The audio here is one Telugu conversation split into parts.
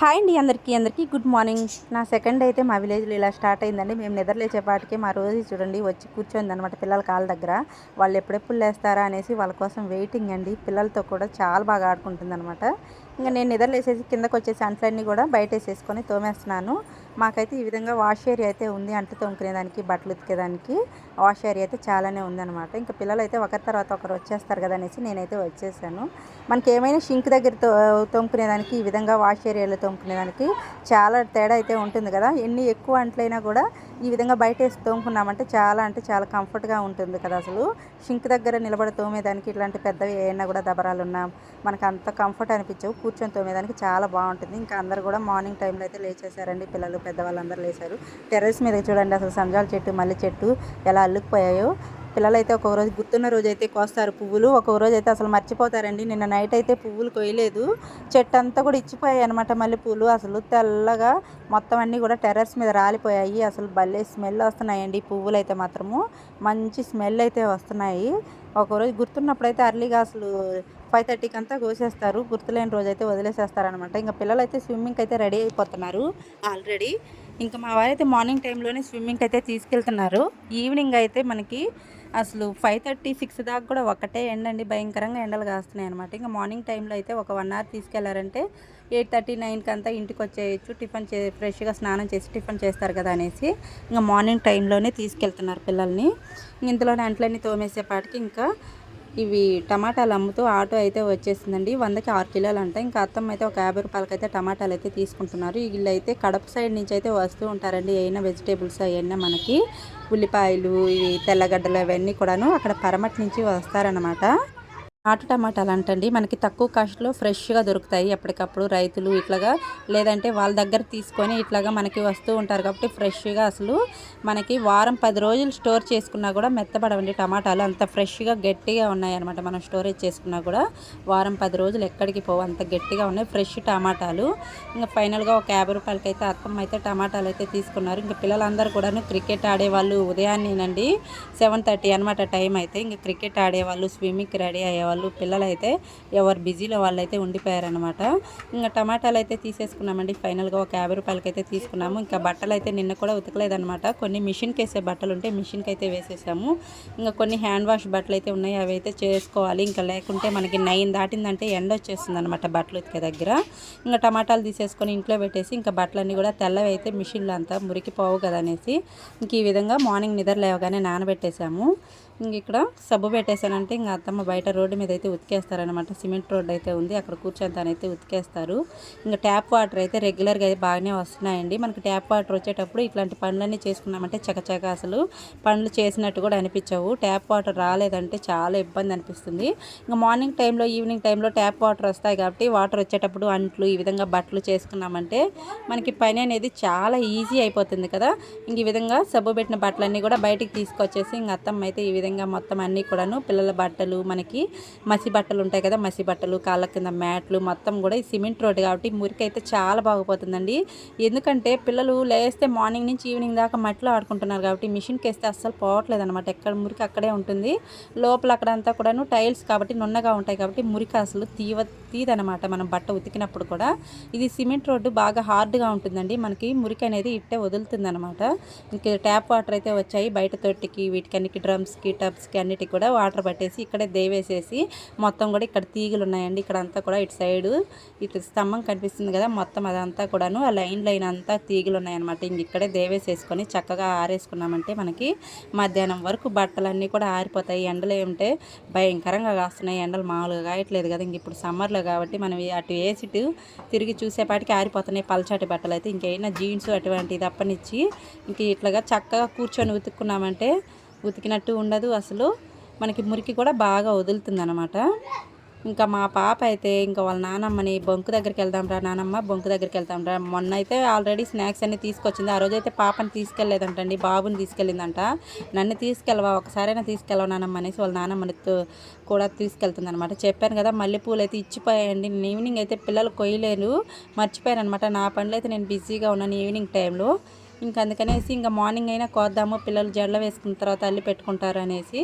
హాయ్ అండి అందరికీ అందరికీ గుడ్ మార్నింగ్. నా సెకండ్ అయితే మా విలేజ్లో ఇలా స్టార్ట్ అయిందండి. మేము నిద్రలేచేపాటికి మా రోజు చూడండి వచ్చి కూర్చోంది అనమాట పిల్లల కాళ్ళ దగ్గర. వాళ్ళు ఎప్పుడెప్పుడు లేస్తారా అనేసి వాళ్ళ కోసం వెయిటింగ్ అండి. పిల్లలతో కూడా చాలా బాగా ఆడుకుంటుంది అనమాట ఇంకా నేను నిద్రలేసేసి కిందకు వచ్చేసి అంట్లన్నీ కూడా బయట వేసేసుకొని తోమేస్తున్నాను. మాకైతే ఈ విధంగా వాష్ ఏరియా అయితే ఉంది. అంటు తోముకునేదానికి బట్టలు ఉతికేదానికి వాష్ ఏరియా అయితే చాలానే ఉందన్నమాట. ఇంకా పిల్లలు అయితే ఒకరి తర్వాత ఒకరు వచ్చేస్తారు కదా అనేసి నేనైతే వచ్చేసాను. మనకి ఏమైనా షింక్ దగ్గర తొమ్ముకునేదానికి ఈ విధంగా వాష్ ఏరియాలో తొమ్ముకునేదానికి చాలా తేడా అయితే ఉంటుంది కదా. ఎన్ని ఎక్కువ అంట్లైనా కూడా ఈ విధంగా బయట వేసి తోముకున్నామంటే చాలా అంటే చాలా కంఫర్ట్గా ఉంటుంది కదా అసలు. షింక్ దగ్గర నిలబడి తోమేదానికి ఇట్లాంటి పెద్దవి ఏమైనా కూడా దబరాలు ఉన్నా మనకు అంత కంఫర్ట్ అనిపించవు. కూర్చొని తోమేదానికి చాలా బాగుంటుంది. ఇంకా అందరు కూడా మార్నింగ్ టైంలో అయితే లేచేసారండి పిల్లలు. పెద్దవాళ్ళందరూ లేశారు టెర్రస్ మీద చూడండి అసలు సంజాల చెట్టు మల్లె చెట్టు ఎలా అల్లుకుపోయాయో. పిల్లలు అయితే ఒక్కొక్క రోజు గుర్తున్న రోజు అయితే కోస్తారు పువ్వులు. ఒక్కొక్క రోజు అయితే అసలు మర్చిపోతారండి. నిన్న నైట్ అయితే పువ్వులు కొయ్యలేదు. చెట్టు అంతా కూడా ఇచ్చిపోయాయి అనమాట మళ్ళీ పూలు. అసలు తెల్లగా మొత్తం అన్నీ కూడా టెర్రస్ మీద రాలిపోయాయి. అసలు భలే స్మెల్ వస్తున్నాయండి పువ్వులు అయితే మాత్రము. మంచి స్మెల్ అయితే వస్తున్నాయి. ఒకరోజు గుర్తున్నప్పుడు అయితే అర్లీగా అసలు ఫైవ్ థర్టీకి అంతా కోసేస్తారు. గుర్తులేని రోజు అయితే వదిలేసేస్తారనమాట. ఇంకా పిల్లలు అయితే స్విమ్మింగ్కి అయితే రెడీ అయిపోతున్నారు. ఆల్రెడీ ఇంకా మా వారైతే మార్నింగ్ టైంలోనే స్విమ్మింగ్కి అయితే తీసుకెళ్తున్నారు. ఈవినింగ్ అయితే మనకి అసలు ఫైవ్ థర్టీ సిక్స్ దాకా కూడా ఒకటే ఎండండి. భయంకరంగా ఎండలు కాస్తున్నాయి అనమాట ఇంకా మార్నింగ్ టైంలో అయితే ఒక వన్ అవర్ తీసుకెళ్ళారంటే ఎయిట్ థర్టీ నైన్కి అంతా ఇంటికి వచ్చేయచ్చు టిఫిన్ చే ఫ్రెష్గా స్నానం చేసి టిఫిన్ చేస్తారు కదా అనేసి ఇంకా మార్నింగ్ టైంలోనే తీసుకెళ్తున్నారు పిల్లల్ని. ఇంతలోనే అంట్లన్నీ తోమేసేపాటికి ఇంకా ఇవి టమాటాలు అమ్ముతూ ఆటో అయితే వచ్చేసిందండి. వందకి ఆరు కిలోలు అంట ఇంకా అత్తమ్మ అయితే ఒక యాభై రూపాయలకి అయితే టమాటాలు అయితే తీసుకుంటున్నారు. వీళ్ళు అయితే కడప సైడ్ నుంచి అయితే వస్తూ ఉంటారండి. ఏమైనా వెజిటేబుల్స్ అవన్నీ మనకి ఉల్లిపాయలు ఇవి తెల్లగడ్డలు అవన్నీ కూడాను అక్కడ పరమటి నుంచి వస్తారనమాట నాటు టమాటాలు అంటండి మనకి తక్కువ కాస్ట్లో ఫ్రెష్గా దొరుకుతాయి ఎప్పటికప్పుడు రైతులు ఇట్లాగా. లేదంటే వాళ్ళ దగ్గర తీసుకొని ఇట్లాగా మనకి వస్తూ ఉంటారు కాబట్టి ఫ్రెష్గా అసలు మనకి వారం పది రోజులు స్టోర్ చేసుకున్నా కూడా మెత్తబడవండి టమాటాలు. అంత ఫ్రెష్గా గట్టిగా ఉన్నాయన్నమాట మనం స్టోరేజ్ చేసుకున్నా కూడా. వారం పది రోజులు ఎక్కడికి పోవు అంత గట్టిగా ఉన్నాయి. ఫ్రెష్ టమాటాలు. ఇంకా ఫైనల్గా ఒక యాభై రూపాయలకి అయితే అత్తమ్మ అయితే టమాటాలు అయితే తీసుకున్నారు. ఇంకా పిల్లలందరూ కూడాను క్రికెట్ ఆడేవాళ్ళు ఉదయాన్నేనండి సెవెన్ థర్టీ అనమాట టైం అయితే. ఇంకా క్రికెట్ ఆడేవాళ్ళు స్విమ్మింగ్కి రెడీ అయ్యేవాళ్ళు వాళ్ళు పిల్లలైతే ఎవరు బిజీలో వాళ్ళు అయితే ఉండిపోయారనమాట ఇంకా టమాటాలు అయితే తీసేసుకున్నామండి. ఫైనల్గా ఒక యాభై రూపాయలకి అయితే తీసుకున్నాము. ఇంకా బట్టలు అయితే నిన్న కూడా ఉతకలేదనమాట కొన్ని మిషన్కి వేసే బట్టలు ఉంటే మిషన్కి అయితే వేసేసాము. ఇంకా కొన్ని హ్యాండ్ వాష్ బట్టలు అయితే ఉన్నాయి. అవి అయితే చేసుకోవాలి. ఇంకా లేకుంటే మనకి నైన్ దాటిందంటే ఎండ వచ్చేస్తుంది అనమాట బట్టలు ఉతికే దగ్గర. ఇంకా టమాటాలు తీసేసుకొని ఇంట్లో పెట్టేసి ఇంకా బట్టలన్నీ కూడా తెల్లవి అయితే మిషన్లో అంతా మురికిపోవు కదా అనేసి ఇంక ఈ విధంగా మార్నింగ్ నిద్ర లేవగానే నానబెట్టేసాము. ఇంక ఇక్కడ సబ్బు పెట్టేశానంటే ఇంకా అత్తమ్మ బయట రోడ్డు మీద అయితే ఉతికేస్తారనమాట సిమెంట్ రోడ్ అయితే ఉంది. అక్కడ కూర్చొని తనైతే ఉతికేస్తారు. ఇంకా ట్యాప్ వాటర్ అయితే రెగ్యులర్గా అయితే బాగానే వస్తున్నాయండి. మనకి ట్యాప్ వాటర్ వచ్చేటప్పుడు ఇట్లాంటి పనులన్నీ చేసుకున్నామంటే చకచక అసలు పనులు చేసినట్టు కూడా అనిపించవు. ట్యాప్ వాటర్ రాలేదంటే చాలా ఇబ్బంది అనిపిస్తుంది. ఇంకా మార్నింగ్ టైంలో ఈవినింగ్ టైంలో ట్యాప్ వాటర్ వస్తాయి కాబట్టి వాటర్ వచ్చేటప్పుడు అంట్లు ఈ విధంగా బట్టలు చేసుకున్నామంటే మనకి పని అనేది చాలా ఈజీ అయిపోతుంది కదా. ఇంక ఈ విధంగా సబ్బు పెట్టిన బట్టలన్నీ కూడా బయటికి తీసుకొచ్చేసి ఇంక అత్తమ్మ అయితే ఈ విధంగా మొత్తం అన్నీ కూడాను పిల్లల బట్టలు మనకి మసి బట్టలు ఉంటాయి కదా మసి బట్టలు కాళ్ళ కింద మ్యాట్లు మొత్తం కూడా ఈ సిమెంట్ రోడ్ కాబట్టి మురికి అయితే చాలా బాగుపోతుందండి. ఎందుకంటే పిల్లలు లేస్తే మార్నింగ్ నుంచి ఈవినింగ్ దాకా మట్టిలో ఆడుకుంటున్నారు కాబట్టి మిషన్కి వేస్తే అస్సలు పోవట్లేదు అనమాట ఎక్కడ మురికి అక్కడే ఉంటుంది. లోపల అక్కడంతా కూడాను టైల్స్ కాబట్టి నున్నగా ఉంటాయి కాబట్టి మురికి అసలు తీవ తీదనమాట మనం బట్ట ఉతికినప్పుడు కూడా. ఇది సిమెంట్ రోడ్డు బాగా హార్డ్గా ఉంటుందండి. మనకి మురికి అనేది ఇట్టే వదులుతుంది అనమాట ఇంక ట్యాప్ వాటర్ అయితే వచ్చాయి. బయట తొట్టికి వీటికి అన్నికి డ్రమ్స్కి టబ్స్కి అన్నిటికి కూడా వాటర్ పట్టేసి ఇక్కడే దేవేసేసి మొత్తం కూడా ఇక్కడ తీగలు ఉన్నాయండి. ఇక్కడ అంతా కూడా ఇటు సైడు ఇటు స్తంభం కనిపిస్తుంది కదా మొత్తం అదంతా కూడాను ఆ లైన్ లైన్ అంతా తీగలు ఉన్నాయన్నమాట. ఇంక ఇక్కడే దేవేసేసుకొని చక్కగా ఆరేసుకున్నామంటే మనకి మధ్యాహ్నం వరకు బట్టలన్నీ కూడా ఆరిపోతాయి. ఎండలు ఏమిటే భయంకరంగా కాస్తున్నాయి. ఎండలు మామూలుగా కాయట్లేదు కదా ఇంక ఇప్పుడు సమ్మర్లో కాబట్టి మనం అటు వేసి ఇటు తిరిగి చూసేపాటికి ఆరిపోతున్నాయి. పల్చాటి బట్టలు అయితే ఇంకేమైనా జీన్స్ అటువంటి తప్పనిచ్చి ఇంక ఇట్లాగా చక్కగా కూర్చొని ఉతుక్కున్నామంటే ఉతికినట్టు ఉండదు. అసలు మనకి మురికి కూడా బాగా వదులుతుంది అనమాట ఇంకా మా పాప అయితే ఇంకా వాళ్ళ నానమ్మని బొంకు దగ్గరికి వెళ్దాంరా నానమ్మ బొంకు దగ్గరికి వెళ్దాంరా మొన్న అయితే ఆల్రెడీ స్నాక్స్ అన్ని తీసుకొచ్చింది. ఆ రోజు అయితే పాపని తీసుకెళ్ళేదంటండి బాబుని తీసుకెళ్ళిందంట. నన్ను తీసుకెళ్ళవా ఒకసారైనా తీసుకెళ్ళవా నానమ్మ అనేసి వాళ్ళ నానమ్మని కూడా తీసుకెళ్తుంది అనమాట చెప్పాను కదా మల్లెపూలు అయితే ఇచ్చిపోయాయండి. నేను ఈవినింగ్ అయితే పిల్లలు కొయ్యలేను మర్చిపోయాను అనమాట నా పనులు అయితే నేను బిజీగా ఉన్నాను ఈవినింగ్ టైంలో. ఇంకా అందుకనేసి ఇంకా మార్నింగ్ అయినా కోద్దాము పిల్లలు జడలో వేసుకున్న తర్వాత అల్లి పెట్టుకుంటారు అనేసి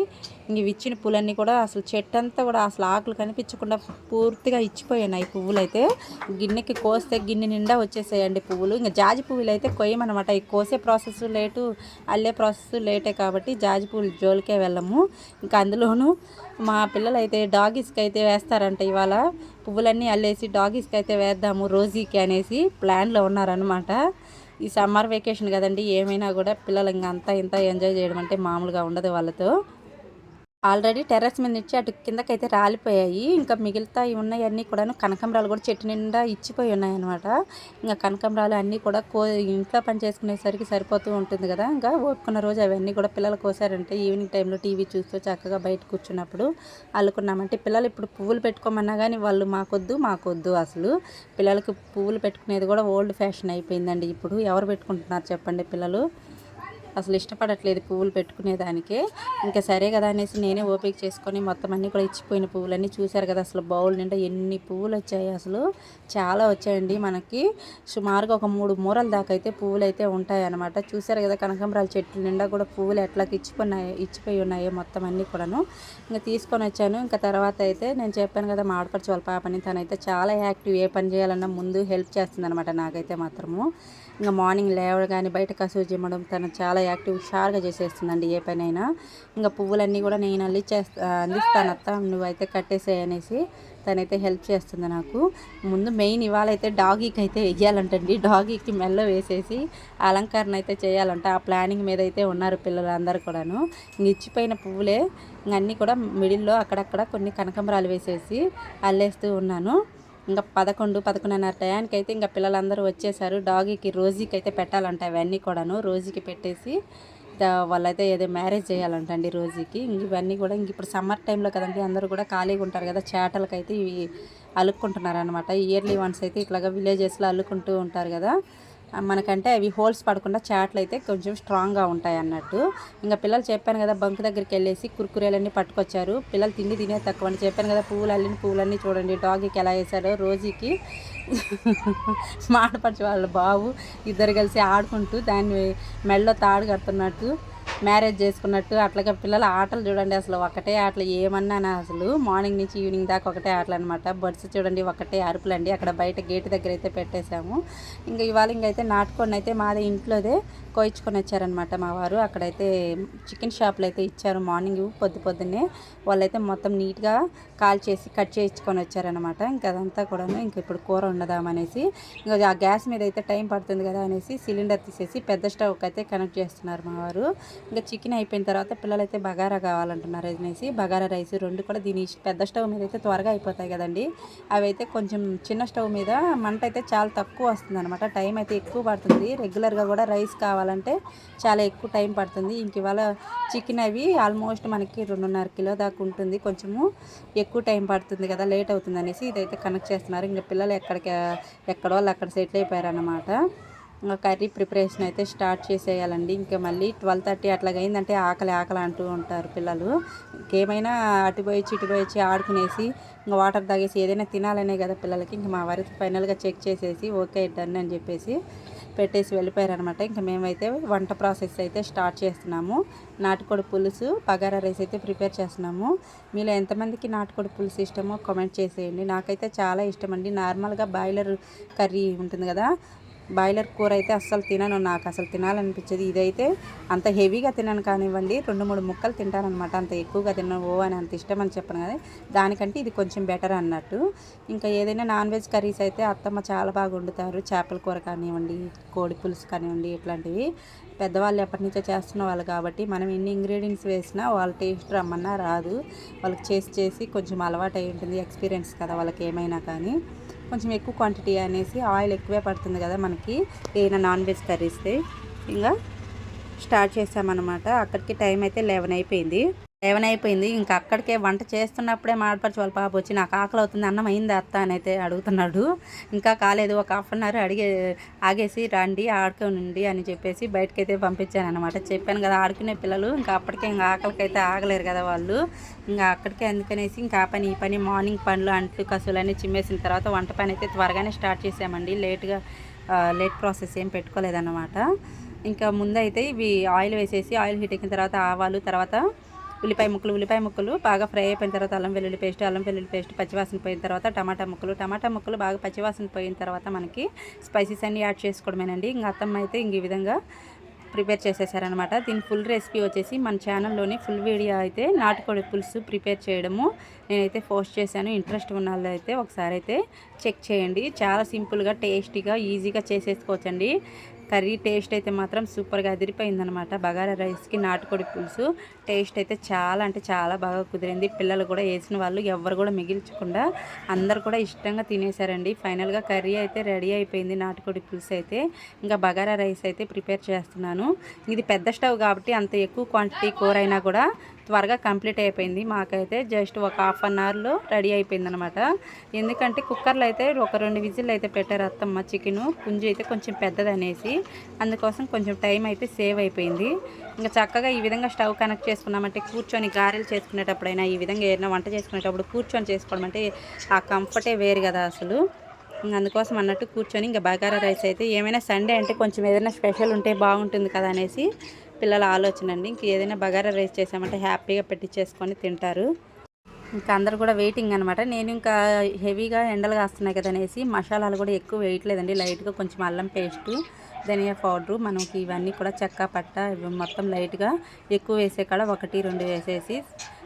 ఇంక ఇచ్చిన పూలన్నీ కూడా అసలు చెట్టు అంతా కూడా అసలు ఆకులు కనిపించకుండా పూర్తిగా ఇచ్చిపోయాయి పువ్వులు అయితే గిన్నెకి కోస్తే గిన్నె నిండా వచ్చేసాయండి పువ్వులు. ఇంకా జాజి పువ్వులు అయితే కొయ్యమనమాట ఈ కోసే ప్రాసెస్ లేటు అల్లే ప్రాసెస్ లేటే కాబట్టి జాజి పువ్వులు జోలికే వెళ్ళము. ఇంకా అందులోనూ మా పిల్లలు అయితే డాగీస్కి అయితే వేస్తారంట ఇవాళ. పువ్వులన్నీ అల్లేసి డాగీస్కి అయితే వేద్దాము రోజీకి అనేసి ప్లాన్లో ఉన్నారనమాట ఈ సమ్మర్ వెకేషన్ కదండి ఏమైనా కూడా పిల్లలు ఇంకా అంతా ఇంత ఎంజాయ్ చేయడం అంటే మామూలుగా ఉండదు వాళ్ళతో. ఆల్రెడీ టెర్రస్ మీద నుంచి అటు కిందకైతే రాలిపోయాయి. ఇంకా మిగతా ఉన్నాయన్నీ కూడా కనకంబరాలు కూడా చెట్టు నిండా ఇచ్చిపోయి ఉన్నాయన్నమాట. ఇంకా కనకంబరాలు అన్నీ కూడా కో ఇంట్లో పని చేసుకునేసరికి సరిపోతూ ఉంటుంది కదా. ఇంకా ఓపుకున్న రోజు అవన్నీ కూడా పిల్లలు కోసారంటే ఈవినింగ్ టైంలో టీవీ చూస్తూ చక్కగా బయట కూర్చున్నప్పుడు అల్లుకున్నామంటే పిల్లలు ఇప్పుడు పువ్వులు పెట్టుకోమన్నా కానీ వాళ్ళు మాకొద్దు మాకొద్దు అసలు. పిల్లలకి పువ్వులు పెట్టుకునేది కూడా ఓల్డ్ ఫ్యాషన్ అయిపోయిందండి. ఇప్పుడు ఎవరు పెట్టుకుంటున్నారు చెప్పండి పిల్లలు? అసలు ఇష్టపడట్లేదు పువ్వులు పెట్టుకునేదానికే ఇంకా సరే కదా అనేసి నేనే ఓపిక చేసుకొని మొత్తం అన్నీ కూడా ఇచ్చిపోయిన పువ్వులన్నీ చూశారు కదా అసలు బౌల్ నిండా ఎన్ని పువ్వులు వచ్చాయి అసలు. చాలా వచ్చాయండి మనకి. సుమారుగా ఒక మూడు మూరల దాకా అయితే పువ్వులు అయితే ఉంటాయి అనమాట చూశారు కదా కనకాంబరాల చెట్టు నిండా కూడా పువ్వులు ఎట్లాకి ఇచ్చిపోయినాయి ఇచ్చిపోయి ఉన్నాయి మొత్తం అన్నీ కూడాను. ఇంకా తీసుకొని వచ్చాను. ఇంకా తర్వాత అయితే నేను చెప్పాను కదా మా ఆడపడిచి వాళ్ళ పాపని తనైతే చాలా యాక్టివ్ ఏ పని చేయాలన్నా ముందు హెల్ప్ చేస్తుంది అనమాట నాకైతే మాత్రము. ఇంకా మార్నింగ్ లేవగానే బయట కసువు చిమ్మడం తను చాలా యాక్టివ్ షార్గా చేసేస్తుందండి ఏ పనైనా. ఇంకా పువ్వులన్నీ కూడా నేను అల్లి అందిస్తాను అత్త నువ్వైతే కట్టేసేయ్ అనేసి తనైతే హెల్ప్ చేస్తుంది నాకు. ముందు మెయిన్ ఇవాళ అయితే డాగీకి అయితే వెయ్యాలంటండి. డాగీకి మెల్ల వేసేసి అలంకరణ అయితే చేయాలంట. ఆ ప్లానింగ్ మీద అయితే ఉన్నారు పిల్లలు అందరు కూడాను. ఇంక ఇచ్చిపోయిన పువ్వులే ఇంక కూడా మిడిల్లో అక్కడక్కడ కొన్ని కనకంబరాలు వేసేసి అల్లేస్తూ ఉన్నాను. ఇంకా పదకొండు పదకొండున్నర టయానికి అయితే ఇంకా పిల్లలందరూ వచ్చేసారు. డాగీకి రోజీకి అయితే పెట్టాలంట అవన్నీ కూడాను. రోజీకి పెట్టేసి వాళ్ళైతే ఏదో మ్యారేజ్ చేయాలంట అండి రోజీకి ఇవన్నీ కూడా ఇంక ఇప్పుడు సమ్మర్ టైంలో కదండి అందరూ కూడా ఖాళీగా ఉంటారు కదా చేటలకైతే ఇవి అల్లుకుంటున్నారు అనమాట ఇయర్లీ వన్స్ అయితే ఇట్లాగా విలేజెస్లో అల్లుకుంటూ ఉంటారు కదా. మనకంటే అవి హోల్స్ పడకుండా చాట్లు అయితే కొంచెం స్ట్రాంగ్గా ఉంటాయి అన్నట్టు. ఇంకా పిల్లలు చెప్పాను కదా బంక్ దగ్గరికి వెళ్ళేసి కుర్కురేలన్నీ పట్టుకొచ్చారు. పిల్లలు తిండి తినే తక్కువ అని చెప్పాను కదా పువ్వులు అల్లిన పువ్వులన్నీ చూడండి డాగీకి ఎలా వేశారో రోజుకి. మాటపరిచి వాళ్ళ బాబు ఇద్దరు కలిసి ఆడుకుంటూ దాన్ని మెడలో తాడు కడుతున్నట్టు. మ్యారేజ్ చేసుకున్నట్టు అట్లాగే పిల్లల ఆటలు చూడండి అసలు ఒకటే ఆటలు ఏమన్నా అసలు మార్నింగ్ నుంచి ఈవినింగ్ దాకా ఒకటే ఆటలు అనమాట బర్డ్స్ చూడండి ఒకటే అరుపులండి. అక్కడ బయట గేట్ దగ్గర అయితే పెట్టేశాము. ఇంకా ఇవాళ ఇంకైతే నాటుకొని అయితే మాది ఇంట్లోదే. కోయించుకొని వచ్చారనమాట మా వారు. అక్కడైతే చికెన్ షాప్లో అయితే ఇచ్చారు మార్నింగ్ పొద్దు పొద్దున్నే. వాళ్ళైతే మొత్తం నీట్గా కాల్ చేసి కట్ చేయించుకొని వచ్చారనమాట ఇంకా అదంతా కూడాను ఇంకా ఇప్పుడు కూర ఉండదామనేసి ఇంకా ఆ గ్యాస్ మీద అయితే టైం పడుతుంది కదా అనేసి సిలిండర్ తీసేసి పెద్ద స్టవ్కి అయితే కనెక్ట్ చేస్తున్నారు మా వారు. ఇంకా చికెన్ అయిపోయిన తర్వాత పిల్లలైతే బగారా కావాలంటున్నారు అనేసి బగారా రైస్ రెండు కూడా దీని పెద్ద స్టవ్ మీద అయితే త్వరగా అయిపోతాయి కదండి. అవి అయితే కొంచెం చిన్న స్టవ్ మీద మంట అయితే చాలా తక్కువ వస్తుంది అనమాట టైం అయితే ఎక్కువ పడుతుంది. రెగ్యులర్గా కూడా రైస్ కావాలి కావాలంటే చాలా ఎక్కువ టైం పడుతుంది. ఇంక ఇవాళ చికెన్ అవి ఆల్మోస్ట్ మనకి రెండున్నర కిలో దాకా ఉంటుంది. కొంచెము ఎక్కువ టైం పడుతుంది కదా లేట్ అవుతుంది అనేసి ఇదైతే కనెక్ట్ చేస్తున్నారు. ఇంకా పిల్లలు ఎక్కడికి ఎక్కడో వాళ్ళు అక్కడ సెటిల్ అయిపోయారన్నమాట. కర్రీ ప్రిపరేషన్ అయితే స్టార్ట్ చేసేయాలండి. ఇంకా మళ్ళీ ట్వెల్వ్ థర్టీ అట్లాగైందంటే ఆకలి ఆకలి అంటూ ఉంటారు పిల్లలు. ఇంకేమైనా అటు పోయి ఇటు ఆడుకునేసి ఇంకా వాటర్ తాగేసి ఏదైనా తినాలనే కదా పిల్లలకి. ఇంకా మా వారికి ఫైనల్గా చెక్ చేసేసి ఓకే డన్ అని చెప్పేసి పెట్టేసి వెళ్ళిపోయారనమాట. ఇంకా మేమైతే వంట ప్రాసెస్ అయితే స్టార్ట్ చేస్తున్నాము. నాటుకోడి పులుసు బగారా రైస్ అయితే ప్రిపేర్ చేస్తున్నాము. మీలో ఎంతమందికి నాటుకోడి పులుసు ఇష్టమో కామెంట్ చేసేయండి. నాకైతే చాలా ఇష్టం అండి నార్మల్గా బాయిలర్ కర్రీ ఉంటుంది కదా బాయిలర్ కూర అయితే అస్సలు తినను నాకు అసలు తినాలనిపించేది. ఇదైతే అంత హెవీగా తినను కానివ్వండి రెండు మూడు ముక్కలు తింటానమాట అంత ఎక్కువగా తినను ఓ అని అంత ఇష్టం అని చెప్పను కదా. దానికంటే ఇది కొంచెం బెటర్ అన్నట్టు. ఇంకా ఏదైనా నాన్ వెజ్ కర్రీస్ అయితే అత్తమ్మ చాలా బాగా వండుతారు. చేపల కూర కానివ్వండి కోడి పులుసు కానివ్వండి ఇట్లాంటివి. పెద్దవాళ్ళు ఎప్పటి నుంచో చేస్తున్న వాళ్ళు కాబట్టి మనం ఎన్ని ఇంగ్రీడియంట్స్ వేసినా వాళ్ళ టేస్ట్ రమ్మన్నా రాదు. వాళ్ళకి చేసి చేసి కొంచెం అలవాటు అయి ఉంటుంది ఎక్స్పీరియన్స్ కదా వాళ్ళకి ఏమైనా కానీ. కొంచెం ఎక్కువ క్వాంటిటీ అనేసి ఆయిల్ ఎక్కువే పడుతుంది కదా మనకి. ఏదైనా నాన్ వెజ్ కర్రీస్తే ఇంకా స్టార్ట్ చేసామన్నమాట. అక్కడికి టైం అయితే లెవెన్ అయిపోయింది. లెవెన్ అయిపోయింది ఇంకా అక్కడికే వంట చేస్తున్నప్పుడే మాడపరచు వాళ్ళ పాప వచ్చి నాకు ఆకలి అవుతుంది అన్నం అయింది అత్త? అని అయితే అడుగుతున్నాడు. ఇంకా కాలేదు ఒక హాఫ్ అన్ అవర్ అడిగే ఆగేసి రండి ఆడుకోనండి అని చెప్పేసి బయటకైతే అయితే పంపించాను అనమాట చెప్పాను కదా ఆడుకునే పిల్లలు ఇంకా అప్పటికే ఇంకా ఆకలికైతే ఆగలేరు కదా వాళ్ళు. ఇంకా అక్కడికే అందుకనేసి ఇంకా ఆ పని ఈ పని మార్నింగ్ పనులు అంట్లు కసులు అన్నీ చిమ్మేసిన తర్వాత వంట పని అయితే త్వరగానే స్టార్ట్ చేసామండి. లేట్గా లేట్ ప్రాసెస్ ఏం పెట్టుకోలేదన్నమాట. ఇంకా ముందైతే ఇవి ఆయిల్ వేసేసి ఆయిల్ హీట్ ఎక్కిన తర్వాత ఆవాలు తర్వాత ఉల్లిపాయ ముక్కలు ఉల్లిపాయ ముక్కలు బాగా ఫ్రై అయిపోయిన తర్వాత అల్లం వెల్లుల్లి పేస్ట్ అల్లం వెల్లుల్లి పేస్ట్ పచ్చివాసన పోయిన తర్వాత టమాటా ముక్కలు. టమాటా ముక్కలు బాగా పచ్చివాసన పోయిన తర్వాత మనకి స్పైసెస్ అన్నీ యాడ్ చేసుకోవడమేనండి. ఇంకా అత్తమ్మ అయితే ఇంక ఈ విధంగా ప్రిపేర్ చేసేసారనమాట దీని ఫుల్ రెసిపీ వచ్చేసి మన ఛానల్లోని ఫుల్ వీడియో అయితే నాటుకోడి పులుసు ప్రిపేర్ చేయడము. నేనైతే పోస్ట్ చేశాను. ఇంట్రెస్ట్ ఉన్న అయితే ఒకసారి అయితే చెక్ చేయండి. చాలా సింపుల్గా టేస్టీగా ఈజీగా చేసేసుకోవచ్చండి. కర్రీ టేస్ట్ అయితే మాత్రం సూపర్గా అదిరిపోయిందనమాట బగారా రైస్కి నాటుకోడి పులుసు టేస్ట్ అయితే చాలా అంటే చాలా బాగా కుదిరింది. పిల్లలు కూడా వేసిన వాళ్ళు ఎవరు కూడా మిగిల్చకుండా అందరు కూడా ఇష్టంగా తినేశారండి. ఫైనల్గా కర్రీ అయితే రెడీ అయిపోయింది నాటుకోడి పులుసు అయితే. ఇంకా బగారా రైస్ అయితే ప్రిపేర్ చేస్తున్నాను. ఇది పెద్ద స్టవ్ కాబట్టి అంత ఎక్కువ క్వాంటిటీ కూర అయినా కూడా త్వరగా కంప్లీట్ అయిపోయింది. మాకైతే జస్ట్ ఒక హాఫ్ అన్ అవర్లో రెడీ అయిపోయింది అనమాట ఎందుకంటే కుక్కర్లో అయితే ఒక రెండు విజిల్ అయితే పెట్టారు అత్తమ్మ చికెను. పుంజు అయితే కొంచెం పెద్దదనేసి అందుకోసం కొంచెం టైం అయితే సేవ్ అయిపోయింది. ఇంకా చక్కగా ఈ విధంగా స్టవ్ కనెక్ట్ చేసుకున్నామంటే కూర్చొని గారెలు చేసుకునేటప్పుడైనా ఈ విధంగా ఏదైనా వంట చేసుకునేటప్పుడు కూర్చొని చేసుకోవడం అంటే ఆ కంఫర్టే వేరు కదా అసలు. ఇంకా అందుకోసం అన్నట్టు కూర్చొని ఇంకా బగారా రైస్ అయితే ఏమైనా సండే అంటే కొంచెం ఏదైనా స్పెషల్ ఉంటే బాగుంటుంది కదా అనేసి పిల్లల ఆలోచన అండి. ఇంక ఏదైనా బగారా రైస్ చేసామంటే హ్యాపీగా పెట్టించేసుకొని తింటారు. ఇంకా అందరు కూడా వెయిటింగ్ అనమాట నేను ఇంకా హెవీగా ఎండలు కాస్తున్నాయి కదా అనేసి మసాలాలు కూడా ఎక్కువ వేయట్లేదండి. లైట్గా కొంచెం అల్లం పేస్టు ధనియా పౌడరు మనకి ఇవన్నీ కూడా చెక్క పట్ట ఇవి మొత్తం లైట్గా ఎక్కువ వేసే కాడ ఒకటి రెండు వేసేసి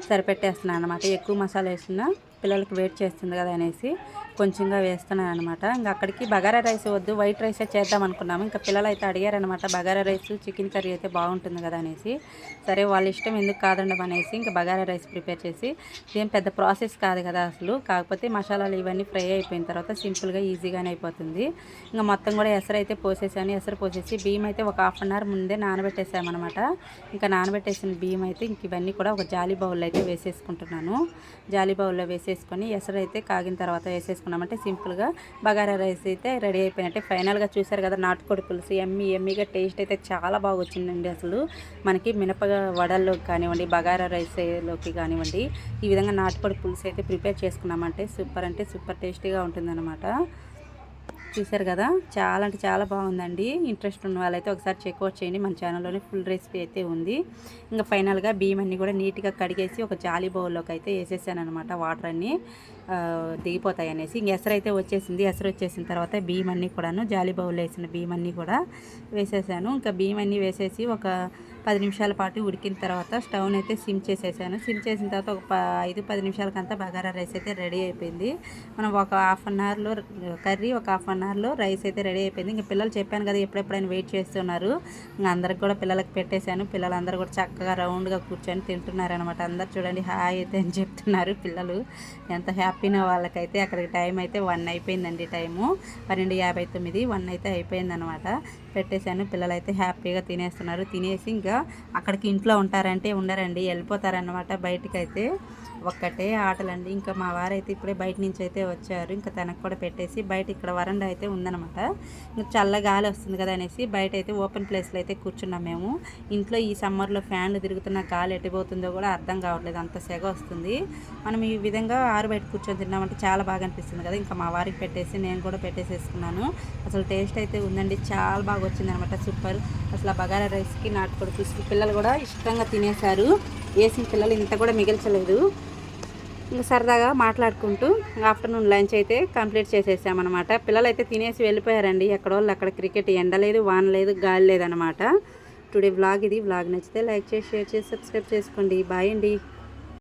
సరిపెట్టేస్తున్నాను అనమాట ఎక్కువ మసాలా వేసినా పిల్లలకి వెయిట్ చేస్తుంది కదా అనేసి కొంచెంగా వేస్తున్నాను అనమాట ఇంకా అక్కడికి బగారా రైస్ వద్దు వైట్ రైసే చేద్దాం అనుకున్నాము. ఇంకా పిల్లలు అయితే అడిగారనమాట బగారా రైస్ చికెన్ కర్రీ అయితే బాగుంటుంది కదా అనేసి. సరే వాళ్ళ ఇష్టం ఎందుకు కాదండం అనేసి ఇంకా బగారా రైస్ ప్రిపేర్ చేసి ఏం పెద్ద ప్రాసెస్ కాదు కదా అసలు. కాకపోతే మసాలాలు ఇవన్నీ ఫ్రై అయిపోయిన తర్వాత సింపుల్గా ఈజీగానే అయిపోతుంది. ఇంకా మొత్తం కూడా ఎసరు అయితే పోసేసాను. ఎసరు పోసేసి బియ్యం అయితే ఒక హాఫ్ అన్ అవర్ ముందే నానబెట్టేసామన్నమాట. ఇంకా నానబెట్టేసిన బియ్యం అయితే ఇంక ఇవన్నీ కూడా ఒక జాలీ బౌల్లో అయితే వేసేసుకుంటున్నాను. జాలీ బౌల్లో చేసుకొని ఎసరు అయితే కాగిన తర్వాత వేసేసుకున్నామంటే సింపుల్గా బగారా రైస్ అయితే రెడీ అయిపోయినట్టే. ఫైనల్గా చూసారు కదా నాటుకోడి పులుసు ఎమ్మి ఎమ్మిగా టేస్ట్ అయితే చాలా బాగా వచ్చిందండి అసలు. మనకి మినపగా వడల్లోకి కానివ్వండి బగారా రైస్లోకి కానివ్వండి ఈ విధంగా నాటుకోడి పులుసు అయితే ప్రిపేర్ చేసుకున్నామంటే సూపర్ అంటే సూపర్ టేస్టీగా ఉంటుందన్నమాట. చూసారు కదా? చాలా అంటే చాలా బాగుందండి. ఇంట్రెస్ట్ ఉన్న వాళ్ళైతే ఒకసారి చెక్అవుట్ చేయండి. మన ఛానల్లోనే ఫుల్ రెసిపీ అయితే ఉంది. ఇంకా ఫైనల్గా బియ్యం అన్నీ కూడా నీట్గా కడిగేసి ఒక జాలి బౌల్లోకి అయితే వేసేసాను అనమాట వాటర్ అన్నీ. దిగిపోతాయి అనేసి. ఇంక ఎసరు అయితే వచ్చేసింది. ఎసరు వచ్చేసిన తర్వాత బియ్యం అన్నీ కూడాను జాలీ బౌల్లో వేసిన బియ్యం అన్నీ కూడా వేసేసాను. ఇంకా బియ్యం అన్నీ వేసేసి ఒక పది నిమిషాల పాటు ఉడికిన తర్వాత స్టవ్ని అయితే సిమ్ చేసేసాను. సిమ్ చేసిన తర్వాత ఒక ఐదు పది నిమిషాలకంతా బగారా రైస్ అయితే రెడీ అయిపోయింది. మనం ఒక హాఫ్ అన్ అవర్లో కర్రీ ఒక హాఫ్ అన్ అవర్లో రైస్ అయితే రెడీ అయిపోయింది. ఇంకా పిల్లలు చెప్పాను కదా ఎప్పుడెప్పుడైనా వెయిట్ చేస్తున్నారు. ఇంకా అందరికి కూడా పిల్లలకు పెట్టేశాను. పిల్లలందరూ కూడా చక్కగా రౌండ్గా కూర్చొని తింటున్నారు అనమాట అందరు చూడండి హాయ్ అయితే అని చెప్తున్నారు పిల్లలు. ఎంత హ్యాపీనో వాళ్ళకైతే అక్కడికి టైం అయితే వన్ అయిపోయిందండి టైము. పన్నెండు యాభై తొమ్మిది వన్ అయితే అయిపోయిందనమాట పెట్టేశాను. పిల్లలు అయితే హ్యాపీగా తినేస్తున్నారు. తినేసి ఇంకా అక్కడికి ఇంట్లో ఉంటారంటే ఉండరండి. వెళ్ళిపోతారనమాట బయటికి అయితే ఒక్కటే ఆటలండి. ఇంకా మా వారైతే ఇప్పుడే బయట నుంచి అయితే వచ్చారు. ఇంకా తనకు కూడా పెట్టేసి బయట ఇక్కడ వరండా అయితే ఉందనమాట ఇంకా చల్ల గాలి వస్తుంది కదా అనేసి బయట అయితే ఓపెన్ ప్లేస్లో అయితే కూర్చున్నాం మేము. ఇంట్లో ఈ సమ్మర్లో ఫ్యాన్లు తిరుగుతున్న గాలి ఎట్టిపోతుందో కూడా అర్థం కావట్లేదు. అంత సెగ వస్తుంది. మనం ఈ విధంగా ఆరు బయట కూర్చొని తిన్నామంటే చాలా బాగా అనిపిస్తుంది కదా. ఇంకా మా వారికి పెట్టేసి నేను కూడా పెట్టేసేసుకున్నాను. అసలు టేస్ట్ అయితే ఉందండి. చాలా బాగా వచ్చింది అనమాట సూపర్. అసలు ఆ బగారా రైస్కి నాటుకోడి పులుసుకి పిల్లలు కూడా ఇష్టంగా తినేశారు. వేసిన పిల్లలు ఇంత కూడా మిగిల్చలేదు. ఇంకా సరదాగా మాట్లాడుకుంటూ ఆఫ్టర్నూన్ లంచ్ అయితే కంప్లీట్ చేసేసామన్నమాట. పిల్లలు అయితే తినేసి వెళ్ళిపోయారండి. ఎక్కడోళ్ళు అక్కడ క్రికెట్ ఎండ లేదు వాన లేదు గాలి లేదనమాట టుడే వ్లాగ్ ఇది. వ్లాగ్ నచ్చితే లైక్ చేసి షేర్ చేసి సబ్స్క్రైబ్ చేసుకోండి. బాయ్ అండి.